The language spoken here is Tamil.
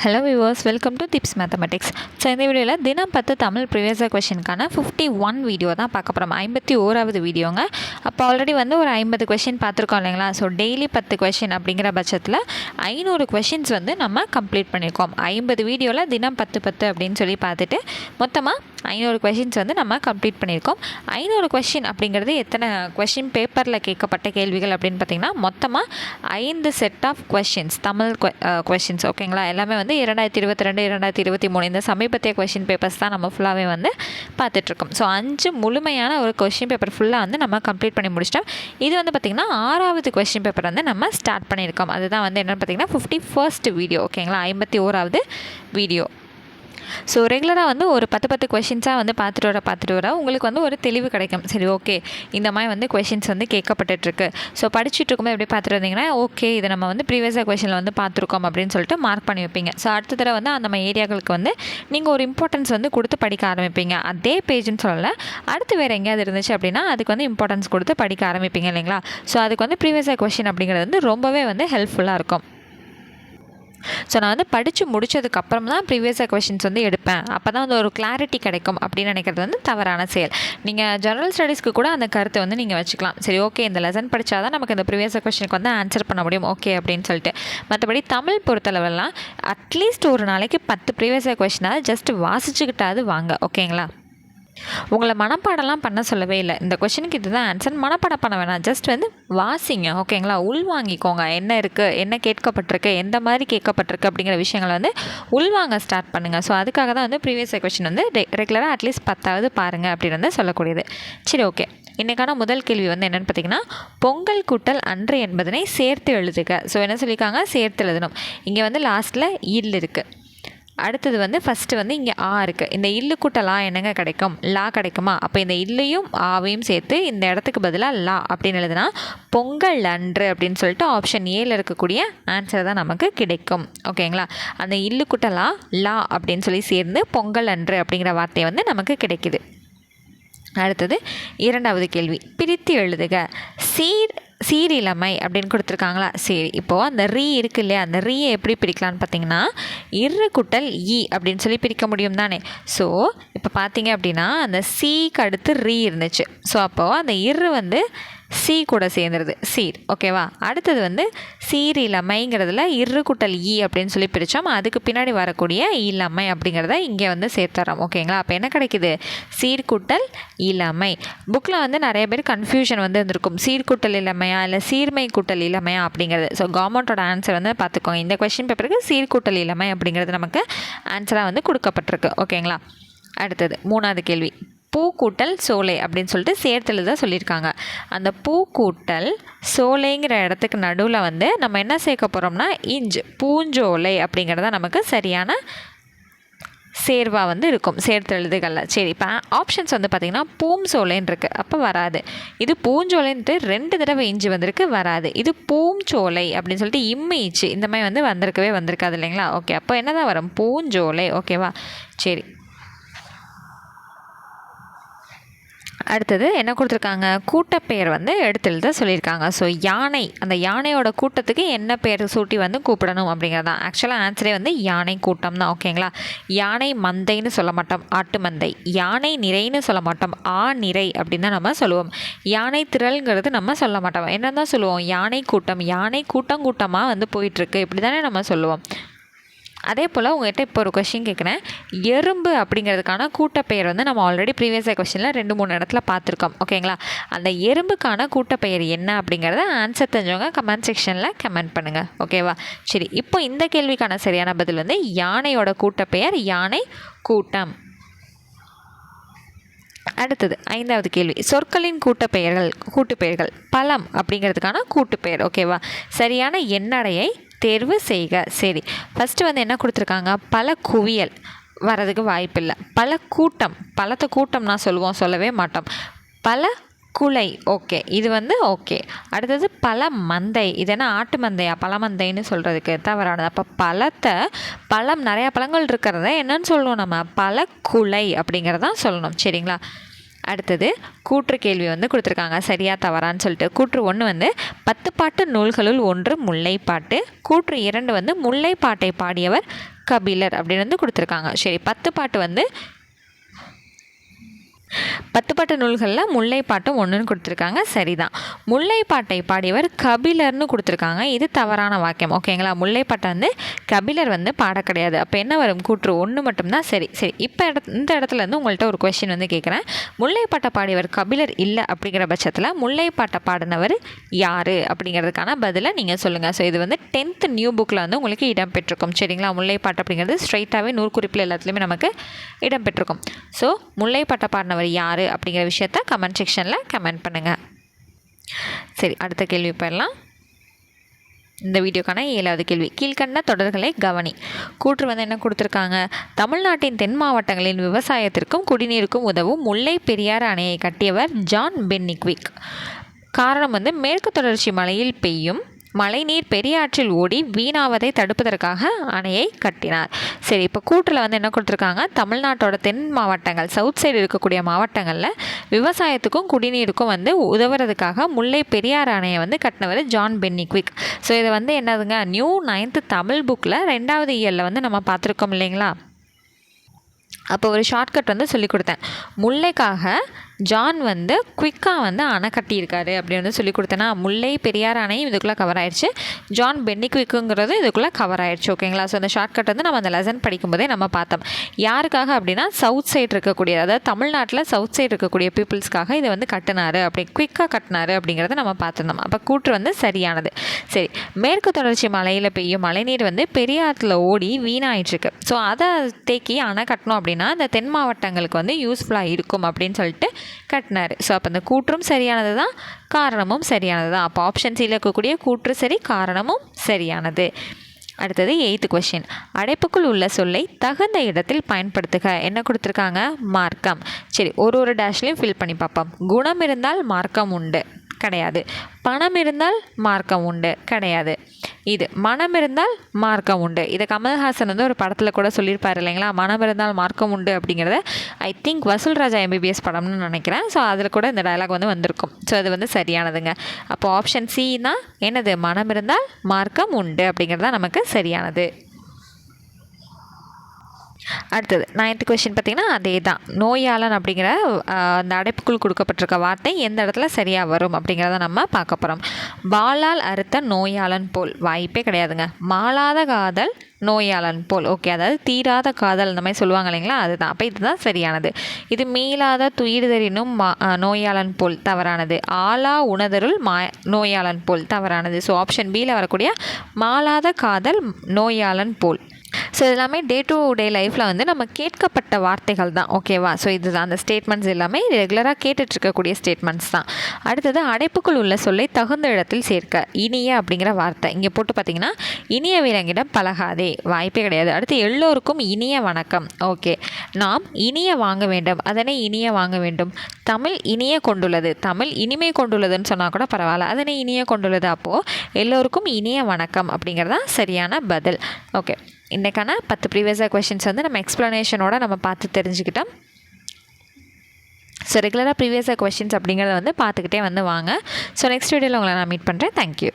Hello viewers welcome to tips mathematics so இந்த வீடியோவில் தினம் பத்து தமிழ் ப்ரீவியஸ் கொஷினுக்கான ஃபிஃப்டி ஒன் வீடியோ தான் பார்க்க போகிறோம் ஐம்பத்தி ஓராவது வீடியோங்க அப்போ ஆல்ரெடி வந்து ஒரு ஐம்பது கொஷின் பார்த்துருக்கோம் இல்லைங்களா? ஸோ டெய்லி பத்து கொஷின் அப்படிங்கிற பட்சத்தில் ஐநூறு கொஷின்ஸ் வந்து நம்ம கம்ப்ளீட் பண்ணியிருக்கோம் ஐம்பது வீடியோவில் தினம் பத்து பத்து அப்படின்னு சொல்லி பார்த்துட்டு மொத்தமாக ஐநூறு கொஷின்ஸ் வந்து நம்ம கம்ப்ளீட் பண்ணியிருக்கோம். ஐநூறு கொஷின் அப்படிங்கிறது எத்தனை கொஷின் பேப்பரில் கேட்கப்பட்ட கேள்விகள் அப்படின்னு பார்த்தீங்கன்னா மொத்தமாக ஐந்து set of questions Tamil questions ஓகேங்களா எல்லாமே வந்து இரண்டாயிரத்தி இருபத்தி ரெண்டு இரண்டாயிரத்தி இருபத்தி மூணு இந்த சமீபத்திய கொஷின் பேப்பர்ஸ் தான் நம்ம ஃபுல்லாகவே வந்து பார்த்துட்ருக்கோம். ஸோ அஞ்சு முழுமையான ஒரு கொஷின் பேப்பர் ஃபுல்லாக வந்து நம்ம கம்ப்ளீட் பண்ணி முடிச்சிட்டோம். இது வந்து பார்த்திங்கன்னா ஆறாவது கொஷின் பேப்பர் வந்து நம்ம ஸ்டார்ட் பண்ணியிருக்கோம். அதுதான் வந்து என்னென்னு பார்த்தீங்கன்னா ஃபிஃப்டி ஃபர்ஸ்ட் வீடியோ ஓகேங்களா ஐம்பத்தி ஓராவது வீடியோ ஸோ ரெகுலராக வந்து ஒரு பத்து பத்து கொஷின்ஸாக வந்து பார்த்துட்டு வர பார்த்துட்டு வர உங்களுக்கு வந்து ஒரு தெளிவு கிடைக்கும். சரி ஓகே இந்த மாதிரி வந்து கொஷின்ஸ் வந்து கேட்கப்பட்டுருக்கு ஸோ படிச்சுட்டு இருக்கும்போது எப்படி பார்த்துட்டு வந்தீங்கன்னா ஓகே இதை நம்ம வந்து ப்ரீவியஸாக கொஷனில் வந்து பார்த்துருக்கோம் அப்படின்னு சொல்லிட்டு மார்க் பண்ணி வைப்பீங்க. ஸோ அடுத்த தடவை வந்து அந்த மாதிரி ஏரியாக்களுக்கு வந்து நீங்கள் ஒரு இம்பார்ட்டன்ஸ் வந்து கொடுத்து படிக்க ஆரம்பிப்பீங்க. அதே பேஜ்னு சொல்லலை. அடுத்து வேறு எங்கேயாவது இருந்துச்சு அப்படின்னா அதுக்கு வந்து இம்பார்ட்டன்ஸ் கொடுத்து படிக்க ஆரம்பிப்பீங்க இல்லைங்களா? ஸோ அதுக்கு வந்து ப்ரீவியஸாக கொஷின் அப்படிங்கிறது வந்து ரொம்பவே வந்து ஹெல்ப்ஃபுல்லாக இருக்கும். ஸோ நான் வந்து படித்து முடிச்சதுக்கப்புறம் தான் ப்ரீவியஸாக கொஷின்ஸ் வந்து எடுப்பேன். அப்போ தான் வந்து ஒரு கிளாரிட்டி கிடைக்கும் அப்படின்னு நினைக்கிறது வந்து தவறான செயல். நீங்கள் ஜெனரல் ஸ்டடீஸ்க்கு கூட அந்த கருத்தை வந்து நீங்கள் வச்சுக்கலாம். சரி ஓகே இந்த லெசன் படித்தா தான் நமக்கு இந்த ப்ரீவியஸ் கொஷனுக்கு வந்து ஆன்சர் பண்ண முடியும். ஓகே அப்படின்னு சொல்லிட்டு. மற்றபடி தமிழ் பொறுத்தளவெல்லாம் அட்லீஸ்ட் ஒரு நாளைக்கு பத்து ப்ரீவியஸாக கொஷினாவது ஜஸ்ட் வாசிச்சுக்கிட்டாவது வாங்க. ஓகேங்களா உங்களை மனப்பாடம்லாம் பண்ண சொல்லவே இல்லை. இந்த கொஷனுக்கு இதுதான் ஆன்சர் மனப்பாடம் பண்ண வேணாம். ஜஸ்ட் வந்து வாசிங்க ஓகேங்களா உள் வாங்கிக்கோங்க. என்ன இருக்குது என்ன கேட்கப்பட்டிருக்கு? எந்த மாதிரி கேட்கப்பட்டிருக்கு? அப்படிங்கிற விஷயங்களை வந்து உள்வாங்க ஸ்டார்ட் பண்ணுங்கள் ஸோ அதுக்காக தான் வந்து ப்ரீவியஸ் கொஷின் வந்து ரெகுலராக அட்லீஸ்ட் பத்தாவது பாருங்கள் அப்படின்னு வந்து சொல்லக்கூடியது. சரி ஓகே இன்றைக்கான முதல் கேள்வி வந்து என்னென்னு பார்த்தீங்கன்னா பொங்கல் கூட்டல் அன்று என்பதனை சேர்த்து எழுதுக. ஸோ என்ன சொல்லியிருக்காங்க? சேர்த்து எழுதணும். இங்கே வந்து லாஸ்ட்டில் இல் இருக்குது அடுத்தது வந்து ஃபஸ்ட்டு வந்து இங்கே ஆ இருக்குது இந்த இல்லு கூட்டலா என்னங்க கிடைக்கும்? லா கிடைக்குமா? அப்போ இந்த இல்லையும் ஆவையும் சேர்த்து இந்த இடத்துக்கு பதிலாக லா அப்படின்னு எழுதுனா பொங்கல் அன்று அப்படின்னு சொல்லிட்டு ஆப்ஷன் ஏல இருக்கக்கூடிய ஆன்சர் தான் நமக்கு கிடைக்கும். ஓகேங்களா அந்த இல்லு கூட்டலா லா அப்படின்னு சொல்லி சேர்ந்து பொங்கல் அன்று அப்படிங்கிற வார்த்தை வந்து நமக்கு கிடைக்குது. அடுத்தது இரண்டாவது கேள்வி. பிரித்து எழுதுக. சீர் சீரியலமை அப்படின்னு கொடுத்துருக்காங்களா? சரி இப்போது அந்த ரீ இருக்கு இல்லையா? அந்த ரீயை எப்படி பிரிக்கலான்னு பார்த்தீங்கன்னா இரு குட்டல் இ அப்படின்னு சொல்லி பிரிக்க முடியும் தானே. ஸோ இப்போ பார்த்தீங்க அப்படின்னா அந்த சீக்கு அடுத்து ரீ இருந்துச்சு. ஸோ அப்போது அந்த இரு வந்து சி கூட சேர்ந்துருது. சீர். ஓகேவா அடுத்தது வந்து சீர் இளமைங்கிறதுல இரு குட்டல் ஈ e அப்படின்னு சொல்லி பிரித்தோம் அதுக்கு பின்னாடி வரக்கூடிய இளமை அப்படிங்கிறத இங்கே வந்து சேர்த்துறோம். ஓகேங்களா அப்போ என்ன கிடைக்குது? சீர்கூட்டல் இளமை புக்கில் வந்து நிறைய பேர் கன்ஃபியூஷன் வந்து இருந்திருக்கும். சீர்கூட்டல் இளமையா இல்லை சீர்மை கூட்டல் இளமையா அப்படிங்கிறது ஸோ கவர்மெண்ட்டோட ஆன்சர் வந்து பார்த்துக்கோங்க. இந்த கொஷின் பேப்பருக்கு சீர்கூட்டல் இளமை அப்படிங்கிறது நமக்கு ஆன்சராக வந்து கொடுக்கப்பட்டிருக்கு. ஓகேங்களா அடுத்தது மூணாவது கேள்வி. பூக்கூட்டல் சோலை அப்படின்னு சொல்லிட்டு சேர்த்தெழுத சொல்லியிருக்காங்க. அந்த பூக்கூட்டல் சோலைங்கிற இடத்துக்கு நடுவில் வந்து நம்ம என்ன சேர்க்க போகிறோம்னா இஞ்சு பூஞ்சோலை அப்படிங்கிறத நமக்கு சரியான சேர்வாக வந்து இருக்கும் சேர்த்து எழுதுகளில் சரி இப்போ ஆப்ஷன்ஸ் வந்து பார்த்திங்கன்னா பூம்சோலைன்னு இருக்குது அப்போ வராது. இது பூஞ்சோலைன்ட்டு ரெண்டு தடவை இஞ்சி வந்திருக்கு வராது. இது பூஞ்சோலை அப்படின்னு சொல்லிட்டு இம்மிச்சு இந்த மாதிரி வந்து வந்திருக்கவே வந்திருக்காது இல்லைங்களா? ஓகே அப்போ என்ன தான் வரும்? பூஞ்சோலை ஓகேவா சரி. அடுத்தது என்ன கொடுத்துருக்காங்க? கூட்டப்பெயர் வந்து எடுத்து சொல்லியிருக்காங்க. ஸோ யானை அந்த யானையோட கூட்டத்துக்கு என்ன பேர் சூட்டி வந்து கூப்பிடணும் அப்படிங்கிறதான். ஆக்சுவலாக ஆன்சரே வந்து யானை கூட்டம் தான். ஓகேங்களா யானை மந்தைன்னு சொல்ல மாட்டோம். ஆட்டு மந்தை. யானை நிறைன்னு சொல்ல மாட்டோம். ஆ நிறை அப்படின்னு தான் நம்ம சொல்லுவோம். யானை திரள்ங்கிறது நம்ம சொல்ல மாட்டோம். என்ன தான் சொல்லுவோம்? யானை கூட்டம். யானை கூட்டம் கூட்டமாக வந்து போயிட்டுருக்கு. இப்படி தானே நம்ம சொல்லுவோம். அதே போல் உங்கள்கிட்ட இப்போ ஒரு கொஷின் கேட்குறேன் எறும்பு அப்படிங்கிறதுக்கான கூட்டப்பெயர் வந்து நம்ம ஆல்ரெடி ப்ரீவியஸாக கொஷினில் ரெண்டு மூணு இடத்துல பார்த்துருக்கோம். ஓகேங்களா அந்த எறும்புக்கான கூட்டப்பெயர் என்ன அப்படிங்கிறத ஆன்சர் தெரிஞ்சவங்க கமெண்ட் செக்ஷனில் கமெண்ட் பண்ணுங்கள் ஓகேவா சரி இப்போ இந்த கேள்விக்கான சரியான பதில் வந்து யானையோட கூட்டப்பெயர் யானை கூட்டம். அடுத்தது ஐந்தாவது கேள்வி. சொற்களின் கூட்டப்பெயர்கள் கூட்டுப்பெயர்கள் பழம் அப்படிங்கிறதுக்கான கூட்டுப்பெயர். ஓகேவா சரியான எண்ணடையை தேர்வு செய்க. சரி. ஃபஸ்ட்டு வந்து என்ன கொடுத்துருக்காங்க? பல குவியல் வரதுக்கு வாய்ப்பில்லை. பல கூட்டம். பலத்த கூட்டம் நான் சொல்லுவோம் சொல்லவே மாட்டோம். பல குலை. ஓகே. இது வந்து ஓகே. அடுத்தது பல மந்தை. இது என்ன ஆட்டு மந்தையா? பல மந்தைன்னு சொல்கிறதுக்கு தவறானது. அப்போ பழத்தை பழம் நிறையா பழங்கள் இருக்கிறத என்னன்னு சொல்லணும் நம்ம. பல குலை அப்படிங்கிறதான் சொல்லணும். சரிங்களா? அடுத்தது கூற்று கேள்வி வந்து கொடுத்துருக்காங்க. சரியா தவறான்னு சொல்லிட்டு. கூற்று ஒன்று வந்து பத்து பாட்டு நூல்களுள் ஒன்று முல்லைப்பாட்டு. கூற்று இரண்டு வந்து முல்லைப்பாட்டை பாடியவர் கபிலர் அப்படின்னு வந்து கொடுத்துருக்காங்க. சரி பத்து பாட்டு வந்து பத்துப்பாட்டு நூல்களில் முல்லைப்பாட்டும் ஒன்றுன்னு கொடுத்துருக்காங்க. சரிதான். முல்லைப்பாட்டை பாடியவர் கபிலர்னு கொடுத்துருக்காங்க. இது தவறான வாக்கியம். ஓகேங்களா முல்லைப்பாட்டை வந்து கபிலர் வந்து பாட கிடையாது. அப்போ என்ன வரும்? கூற்று ஒன்று மட்டும்தான். சரி சரி. இப்போ இட இந்த இடத்துல இருந்து உங்கள்கிட்ட ஒரு கொஷின் வந்து கேட்குறேன். முல்லைப்பாட்டை பாடியவர் கபிலர் இல்லை அப்படிங்கிற பட்சத்தில் முல்லைப்பாட்டை பாடினவர் யார்? அப்படிங்கிறதுக்கான பதிலை நீங்கள் சொல்லுங்கள் ஸோ இது வந்து டென்த்து நியூ புக்கில் வந்து உங்களுக்கு இடம் பெற்றிருக்கும் சரிங்களா? முல்லைப்பாட்டு அப்படிங்கிறது ஸ்ட்ரைட்டாகவே நூறு குறிப்பில் எல்லாத்துலேயுமே நமக்கு இடம் பெற்றிருக்கும் ஸோ முல்லைப்பாட்டை பாடினவர் யார் அப்படிங்கிற விஷயத்த கமெண்ட் செக்ஷனில் கமெண்ட் பண்ணுங்கள் சரி அடுத்த கேள்வி போயிடலாம். இந்த வீடியோக்கான ஏழாவது கேள்வி. கீழ்கண்ட தொடர்களை கவனி. கூற்று வந்து என்ன கொடுத்துருக்காங்க? தமிழ்நாட்டின் தென் மாவட்டங்களின் விவசாயத்திற்கும் குடிநீருக்கும் உதவும் முல்லை பெரியாறு அணையை கட்டியவர் ஜான் பென்னிக்விக். காரணம் வந்து மேற்கு தொடர்ச்சி மலையில் பெய்யும் மழைநீர் பெரியாற்றில் ஓடி வீணாவதை தடுப்பதற்காக அணையை கட்டினார். சரி இப்போ கூற்றில் வந்து என்ன கொடுத்துருக்காங்க? தமிழ்நாட்டோட தென் மாவட்டங்கள் சவுத் சைடு இருக்கக்கூடிய மாவட்டங்களில் விவசாயத்துக்கும் குடிநீருக்கும் வந்து உதவுறதுக்காக முல்லை பெரியார் அணையை வந்து கட்டினவர் ஜான் பென்னிக்விக். ஸோ இதை வந்து என்னதுங்க? நியூ நைன்த்து தமிழ் புக்கில் ரெண்டாவது இயரில் வந்து நம்ம பார்த்துருக்கோம் இல்லைங்களா? அப்போ ஒரு ஷார்ட்கட் வந்து சொல்லி கொடுத்தேன். முல்லைக்காக ஜான் வந்து குயிக்காக வந்து அணை கட்டியிருக்காரு அப்படின்னு வந்து சொல்லி கொடுத்தேன்னா முல்லை பெரியார் அணையும் இதுக்குள்ளே கவர் ஆயிடுச்சு. ஜான் பென்னி குயிக்குங்கிறது இதுக்குள்ளே கவர் ஆயிடுச்சு ஓகேங்களா ஸோ அந்த ஷார்ட்கட் வந்து நம்ம அந்த லெசன் படிக்கும்போதே நம்ம பார்த்தோம். யாருக்காக அப்படின்னா சவுத் சைடு இருக்கக்கூடிய அதாவது தமிழ்நாட்டில் சவுத் சைடு இருக்கக்கூடிய பீப்புள்ஸ்க்காக இதை வந்து கட்டினாரு அப்படி குயிக்காக கட்டினாரு அப்படிங்கிறத நம்ம பார்த்துருந்தோம். அப்போ கூற்று வந்து சரியானது. சரி மேற்கு தொடர்ச்சி மலையில் பெய்யும் மழைநீர் வந்து பெரியாற்றில் ஓடி வீணாயிட்ருக்கு ஸோ அதை தேக்கி அணை கட்டணும் அப்படின்னா இந்த தென் மாவட்டங்களுக்கு வந்து யூஸ்ஃபுல்லாக இருக்கும் அப்படின்னு சொல்லிட்டு கட்டினார். ஸோ அப்போ அந்த கூற்றும் சரியானது தான் காரணமும் சரியானது தான். அப்போ ஆப்ஷன் சியில் இருக்கக்கூடிய கூற்று சரி காரணமும் சரியானது. அடுத்தது எயித்து கொஷின் அடைப்புக்குள் உள்ள சொல்லை தகுந்த இடத்தில் பயன்படுத்துக. என்ன கொடுத்துருக்காங்க? மார்க்கம். சரி ஒரு ஒரு டேஷ்லையும் ஃபில் பண்ணி பார்ப்போம். குணம் இருந்தால் மார்க்கம் உண்டு. கிடையாது. பணம் இருந்தால் மார்க்கம் உண்டு. கிடையாது. இது மனம் இருந்தால் மார்க்கம் உண்டு. இதை கமல்ஹாசன் வந்து ஒரு படத்தில் கூட சொல்லியிருப்பார் இல்லைங்களா? மனம் இருந்தால் மார்க்கம் உண்டு அப்படிங்கிறத. ஐ திங்க் வசூல் ராஜா எம்பிபிஎஸ் படம்னு நினைக்கிறேன். ஸோ அதில் கூட இந்த டைலாக் வந்து வந்திருக்கும். ஸோ அது வந்து சரியானதுங்க. அப்போ ஆப்ஷன் சி தான் என்னது? மனம் இருந்தால் மார்க்கம் உண்டு அப்படிங்கிறது தான் நமக்கு சரியானது. அடுத்தது நைன்த் கொஷின் பார்த்திங்கன்னா அதே தான் நோயாளன் அப்படிங்கிற அந்த அடைப்புக்குள் கொடுக்கப்பட்டிருக்க வார்த்தை எந்த இடத்துல சரியாக வரும் அப்படிங்கிறத நம்ம பார்க்க போகிறோம் பாலால் அறுத்த நோயாளன் போல் வாய்ப்பே கிடையாதுங்க. மாளாத காதல் நோயாளன் போல். ஓகே அதாவது தீராத காதல் அந்த மாதிரி சொல்லுவாங்க இல்லைங்களா? அதுதான். அப்போ இதுதான் சரியானது. இது மீளாத துயிர்தரினும் மா நோயாளன் போல் தவறானது. ஆளா உணதருள் மா நோயாளன் போல் தவறானது. ஸோ ஆப்ஷன் பியில் வரக்கூடிய மாளாத காதல் நோயாளன் போல். ஸோ எல்லாமே டே டு டே லைஃப்பில் வந்து நம்ம கேட்கப்பட்ட வார்த்தைகள் தான் ஓகேவா ஸோ இதுதான் அந்த ஸ்டேட்மெண்ட்ஸ் எல்லாமே ரெகுலராக கேட்டுட்ருக்கக்கூடிய ஸ்டேட்மெண்ட்ஸ் தான். அடுத்தது அடைப்புக்குள் உள்ள சொல்லை தகுந்த இடத்தில் சேர்க்க இனிய அப்படிங்கிற வார்த்தை. இங்கே போட்டு பார்த்தீங்கன்னா இனிய விலங்கிடம் பழகாதே வாய்ப்பே கிடையாது. அடுத்து எல்லோருக்கும் இனிய வணக்கம் ஓகே நாம் இனிய வாங்க வேண்டும். அதனை இனிய வாங்க வேண்டும். தமிழ் இனிய கொண்டுள்ளது. தமிழ் இனிமை கொண்டுள்ளதுன்னு சொன்னால் கூட பரவாயில்ல. அதனை இனிய கொண்டுள்ளது அப்போது எல்லோருக்கும் இனிய வணக்கம் அப்படிங்கிறது தான் சரியான பதில் ஓகே இன்றைக்கான பத்து ப்ரீவியஸாக கொஷின்ஸ் வந்து நம்ம எக்ஸ்ப்ளனேஷனோட நம்ம பார்த்து தெரிஞ்சுக்கிட்டோம். ஸோ ரெகுலராக ப்ரீவியஸாக கொஷின்ஸ் அப்படிங்கிறத வந்து பார்த்துக்கிட்டே வந்து வாங்க. ஸோ நெக்ஸ்ட் வீடியோவில் உங்களை நான் மீட் பண்ணுறேன் தேங்க்யூ